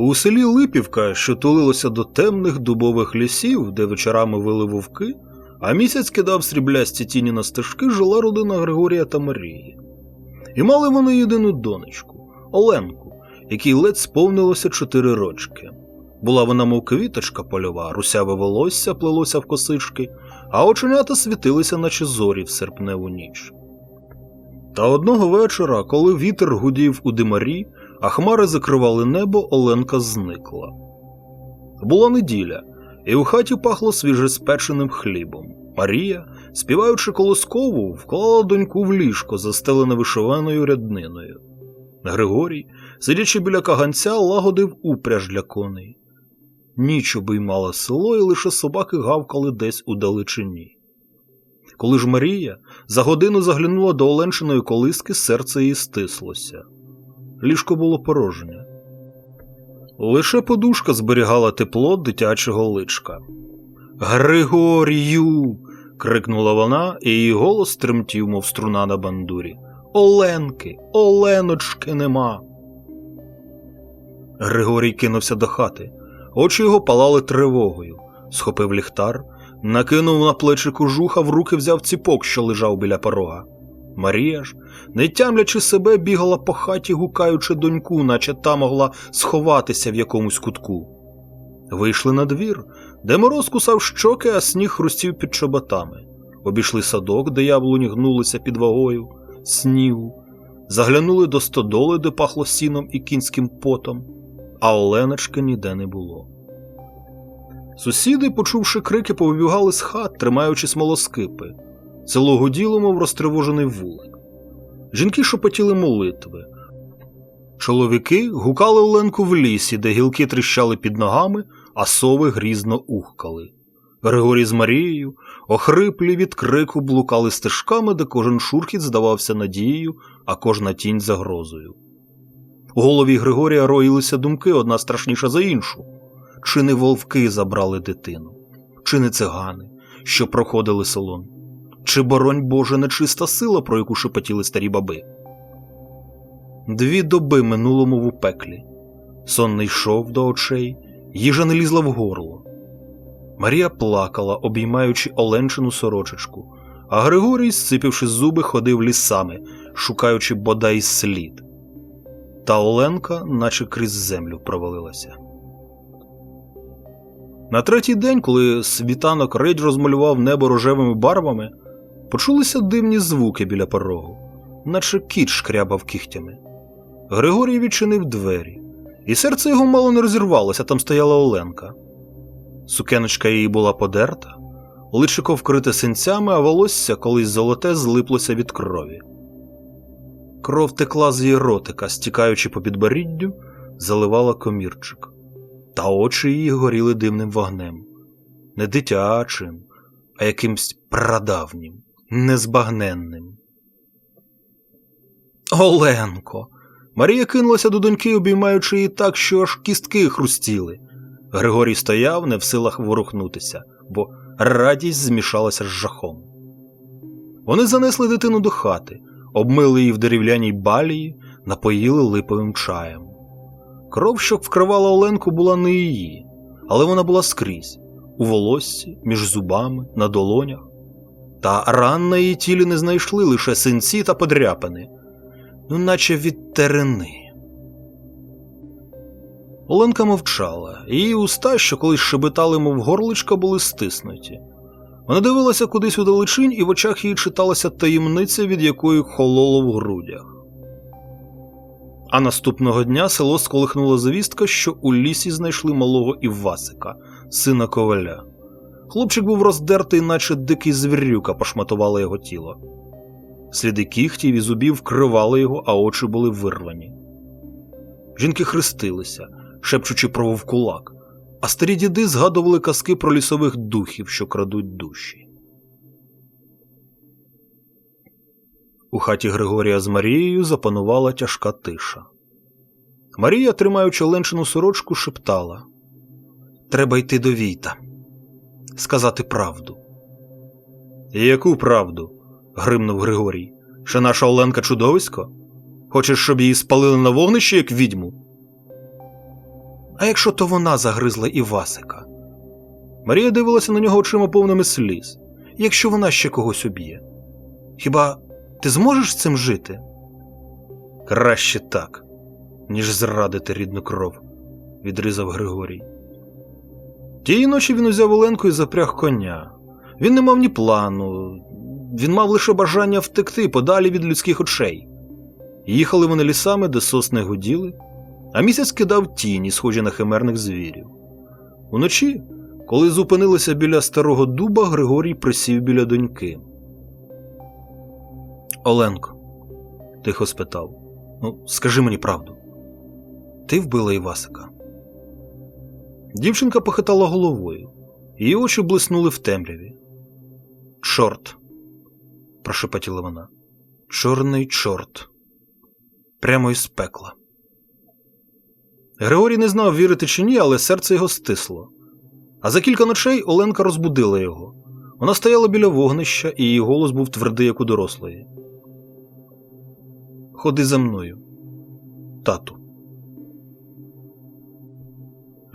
У селі Липівка, що тулилося до темних дубових лісів, де вечорами вили вовки, а місяць кидав сріблясті тіні на стежки, жила родина Григорія та Марії. І мали вони єдину донечку Оленку, якій ледь сповнилося чотири рочки. Була вона, мов квіточка польова, русяве волосся плелося в косички, а оченята світилися, наче зорі в серпневу ніч. Та одного вечора, коли вітер гудів у димарі, а хмари закривали небо, Оленка зникла. Була неділя, і у хаті пахло свіжеспеченим хлібом. Марія, співаючи колоскову, вклала доньку в ліжко, застелене вишиваною рядниною. Григорій, сидячи біля каганця, лагодив упряж для коней. Ніч обіймала село, і лише собаки гавкали десь у далечині. Коли ж Марія за годину заглянула до Оленчиної колиски, серце її стислося. Ліжко було порожнє. Лише подушка зберігала тепло дитячого личка. Григорію. крикнула вона, і її голос тремтів, мов струна на бандурі. Оленки, Оленочки нема. Григорій кинувся до хати. Очі його палали тривогою, схопив ліхтар, накинув на плечі кожуха, в руки взяв ціпок, що лежав біля порога. Марія ж, не тямлячи себе, бігала по хаті, гукаючи доньку, наче та могла сховатися в якомусь кутку. Вийшли на двір, де мороз кусав щоки, а сніг хрустів під чоботами. Обійшли садок, де яблуні гнулися під вагою, снігу, заглянули до стодоли, де пахло сіном і кінським потом, а Оленочки ніде не було. Сусіди, почувши крики, повибігали з хат, тримаючи смолоскипи. Село гуділо, мов розтривожений вулик. Жінки шепотіли молитви. Чоловіки гукали Оленку в лісі, де гілки тріщали під ногами, а сови грізно ухкали. Григорій з Марією, охриплі від крику, блукали стежками, де кожен шурхіт здавався надією, а кожна тінь загрозою. У голові Григорія роїлися думки одна страшніша за іншу. Чи не вовки забрали дитину, чи не цигани, що проходили селом, чи, боронь Боже, нечиста сила, про яку шепотіли старі баби. Дві доби минуло мов у пеклі. Сон не йшов до очей, їжа не лізла в горло. Марія плакала, обіймаючи Оленчину сорочечку, а Григорій, зципивши зуби, ходив лісами, шукаючи бодай слід. Та Оленка, наче крізь землю, провалилася. На третій день, коли світанок редь розмалював небо рожевими барвами, почулися дивні звуки біля порогу, наче кіт шкрябав кігтями. Григорій відчинив двері, і серце його мало не розірвалося, там стояла Оленка. Сукеночка її була подерта, личико вкрите синцями, а волосся колись золоте злиплося від крові. Кров текла з її ротика, стікаючи по підборіддю, заливала комірчик, та очі її горіли димним вогнем, не дитячим, а якимсь прадавнім, незбагненним. Оленко. Марія кинулася до доньки, обіймаючи її так, що аж кістки хрустіли. Григорій стояв, не в силах ворухнутися, бо радість змішалася з жахом. Вони занесли дитину до хати, обмили її в дерев'яній балії, напоїли липовим чаєм. Кров, що вкривала Оленку, була не її, але вона була скрізь у волоссі, між зубами, на долонях. Та ран на її тілі не знайшли лише синці та подряпини, ну наче від терени. Оленка мовчала, її уста, що колись шебетали, мов горличка, були стиснуті. Вона дивилася кудись у далечінь, і в очах її читалася таємниця, від якої хололо в грудях. А наступного дня село сколихнула звістка, що у лісі знайшли малого Івасика, сина коваля. Хлопчик був роздертий, наче дикий звірюка пошматувало його тіло. Сліди кігтів і зубів вкривали його, а очі були вирвані. Жінки хрестилися, шепчучи про вовкулак, а старі діди згадували казки про лісових духів, що крадуть душі. У хаті Григорія з Марією запанувала тяжка тиша. Марія, тримаючи ленчину сорочку, шептала Треба йти до Війта, сказати правду. Яку правду? гримнув Григорій. Що наша Оленка чудовисько? Хочеш, щоб її спалили на вогнищі, як відьму? А якщо то вона загризла Івасика? Марія дивилася на нього очима повними сліз. Якщо вона ще когось уб'є. Хіба ти зможеш з цим жити? Краще так, ніж зрадити рідну кров, відрізав Григорій. Тієї ночі він узяв Оленку і запряг коня. Він не мав ні плану, він мав лише бажання втекти подалі від людських очей. Їхали вони лісами, де сосни гуділи, а місяць кидав тіні, схожі на химерних звірів. Уночі, коли зупинилися біля старого дуба, Григорій присів біля доньки. Оленко, тихо спитав, ну, скажи мені правду. Ти вбила Івасика? Дівчинка похитала головою, її очі блиснули в темряві. Чорт, прошепотіла вона. Чорний чорт. Прямо із пекла. Григорій не знав, вірити чи ні, але серце його стисло. А за кілька ночей Оленка розбудила його. Вона стояла біля вогнища, і її голос був твердий, як у дорослої. Ходи за мною, тату.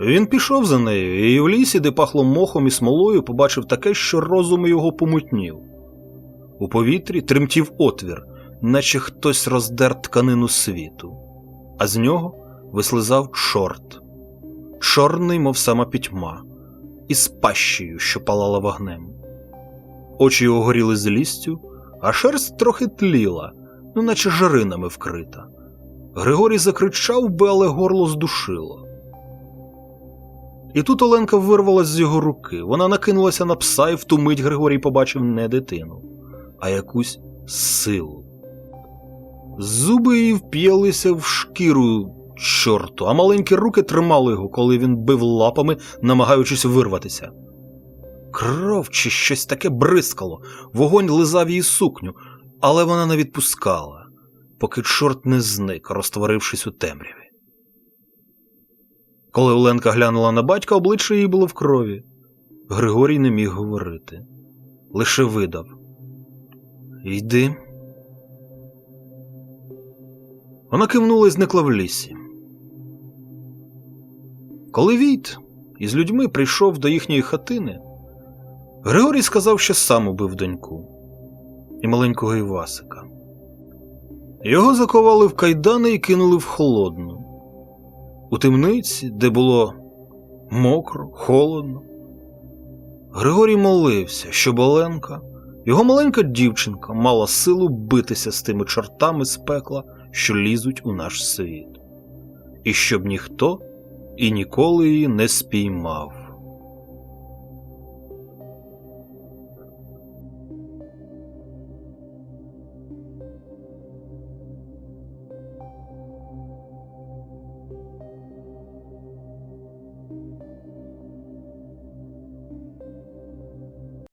Він пішов за нею, і в лісі, де пахло мохом і смолою, побачив таке, що розум його помутнів. У повітрі тремтів отвір, наче хтось роздер тканину світу, а з нього вислизав чорт, чорний, мов сама пітьма, із пащею, що палала вогнем. Очі його горіли злістю, а шерсть трохи тліла, ну наче жаринами вкрита. Григорій закричав би, але горло здушило. І тут Оленка вирвалась з його руки. Вона накинулася на пса, і в ту мить Григорій побачив не дитину, а якусь силу. Зуби її вп'ялися в шкіру чорту, а маленькі руки тримали його, коли він бив лапами, намагаючись вирватися. Кров чи щось таке бризкало, вогонь лизав її сукню, але вона не відпускала, поки чорт не зник, розтворившись у темряві. Коли Оленка глянула на батька, обличчя її було в крові. Григорій не міг говорити, лише видав Йди. Вона кивнула і зникла в лісі. Коли Війт із людьми прийшов до їхньої хатини, Григорій сказав, що сам убив доньку і маленького Івасика. Його заковали в кайдани і кинули в холодну. У темниці, де було мокро, холодно. Григорій молився, щоб Оленка, його маленька дівчинка, мала силу битися з тими чортами з пекла, що лізуть у наш світ, і щоб ніхто і ніколи її не спіймав.